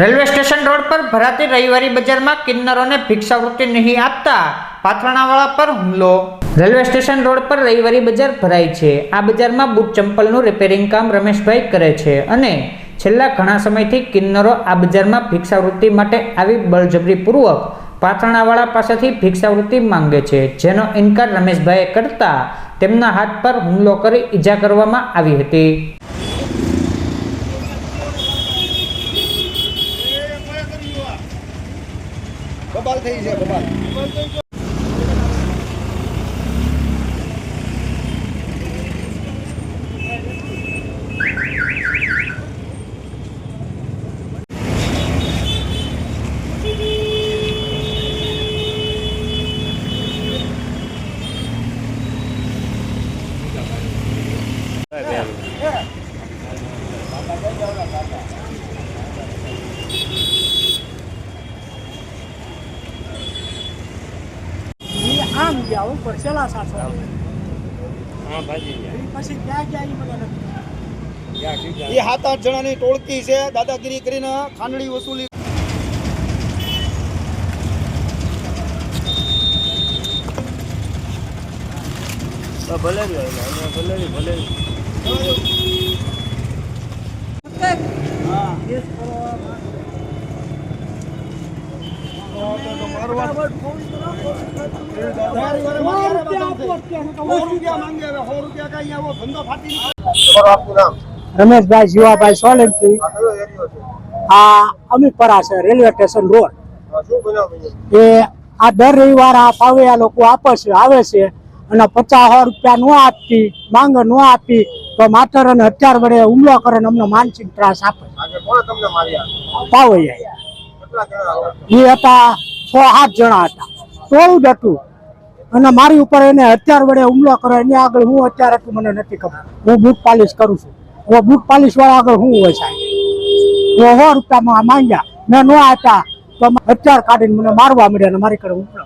Railway station road પર ભરાતી રવિવારી બજારમાં કિન્નરોને ભિક્ષાવૃત્તિ નહીં આપતા પાથરણાવાળા પર હુમલો. રેલવે સ્ટેશન રોડ પર રવિવારી બજાર ભરાય છે. આ બજારમાં બૂટ ચંપલનું રિપેરિંગ કામ રમેશભાઈ કરે છે અને છેલ્લા ઘણા સમયથી કિન્નરો આ બજારમાં ભિક્ષાવૃત્તિ માટે આવી બળજબરીપૂર્વક પાથરણાવાળા પાસેથી ભિક્ષાવૃત્તિ માંગે છે. જેનો ઇનકાર રમેશભાઈએ કરતા તેમના હાથ પર હુમલો કરી ઈજા કરવામાં આવી હતી. બબાલ થઈ છે બબાલ. ઈ આમ ગયા ઉપર છેલ્લા સાસો પછી ક્યાં ગયા ઈ મને નથી. એ સાત આઠ જણાની ટોળકી છે દાદાગીરી કરીને ખાંડડી વસૂલી ભલે ભલે ભલે હવે સો રૂપિયા કઈ આવો ધંધો ફાટી નીકળે. રમેશભાઈ જીવાભાઈ સોલંકી. આ અમીપરા છે રેલવે સ્ટેશન રોડ. એ આ દર રવિવાર આ પાવે લોકો આપે છે આવે છે અને પચાસ રૂપિયા નો આપતી માંગ નો આપી તો માતર અને હથિયાર વડે હુમલો કરે ને અમને માનસિક ત્રાસ આપે. પાવૈયા એ હતા છ સાત જણા હતા. ટોળું જ હતું. અને મારી ઉપર એને હથિયાર વડે હુમલો કરે એની આગળ હું હથિયાર હતું મને નથી ખબર. હું બૂટ પાલિશ કરું છું. હવે બૂટ પાલિશ વાળા આગળ હું હોય સાહેબ? સો રૂપિયામાં માંગ્યા. મેં ન હતા તો હથિયાર કાઢીને મને મારવા મળ્યા અને મારી કડે હુમલો